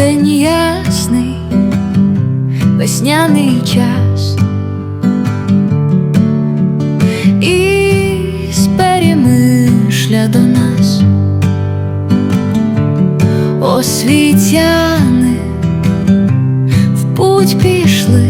день ясний, весняний час, і перемишля до нас, освітяни в путь пішли,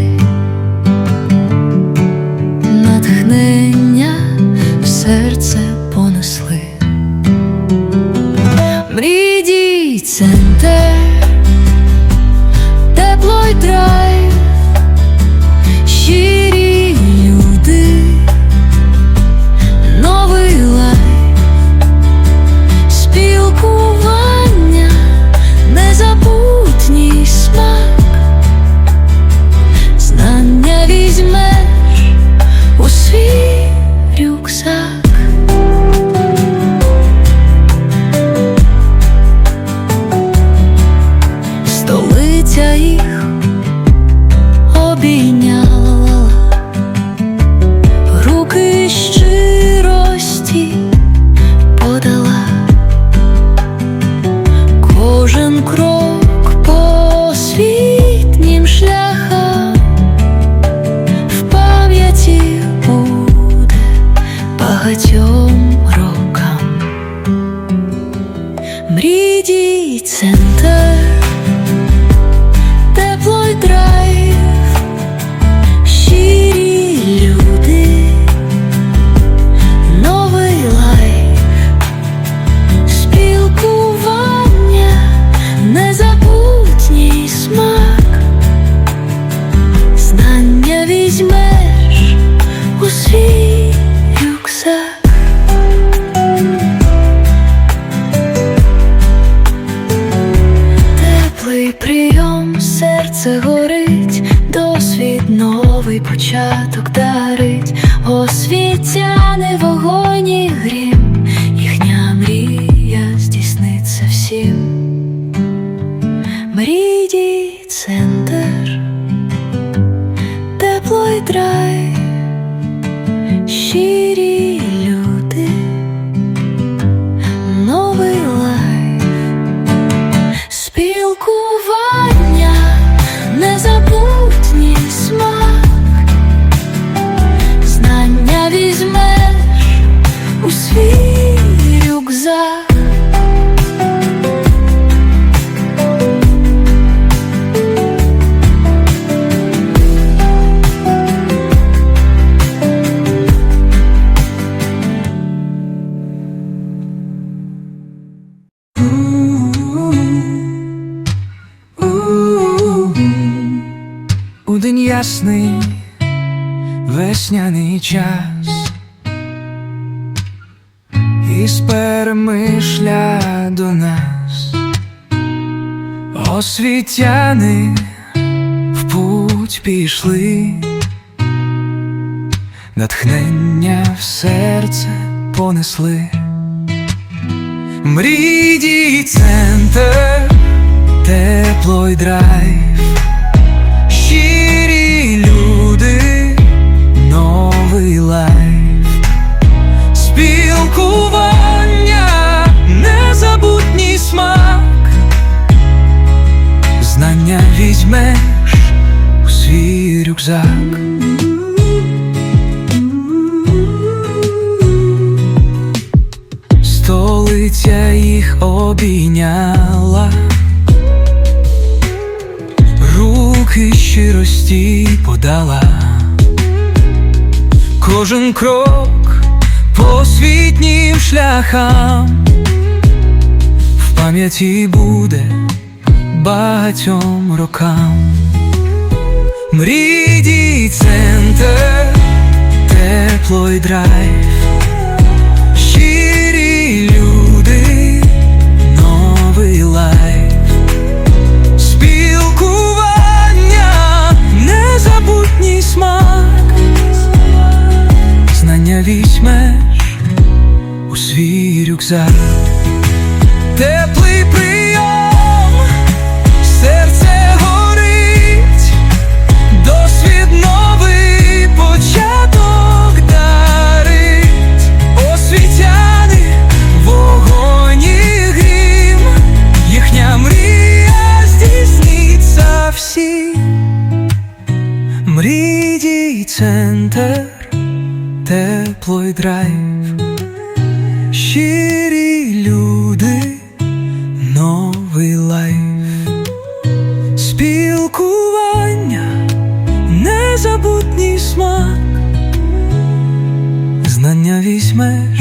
Столиця їх початок дарить, освітяни вогонь і грім, ясний весняний час. Із перемишля до нас Освітяни в путь пішли, натхнення в серце понесли. Мрій центр, тепло й драйв рюкзак. Столиця їх обійняла. Руки щирості подала, кожен крок по освітнім шляхам в пам'яті буде багатьом рокам. Мрій центр, тепло й драйв, тепло драйв, щирі люди, новий лайф, спілкування, незабутній смак, знання візьмеш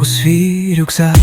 у свій рюкзак.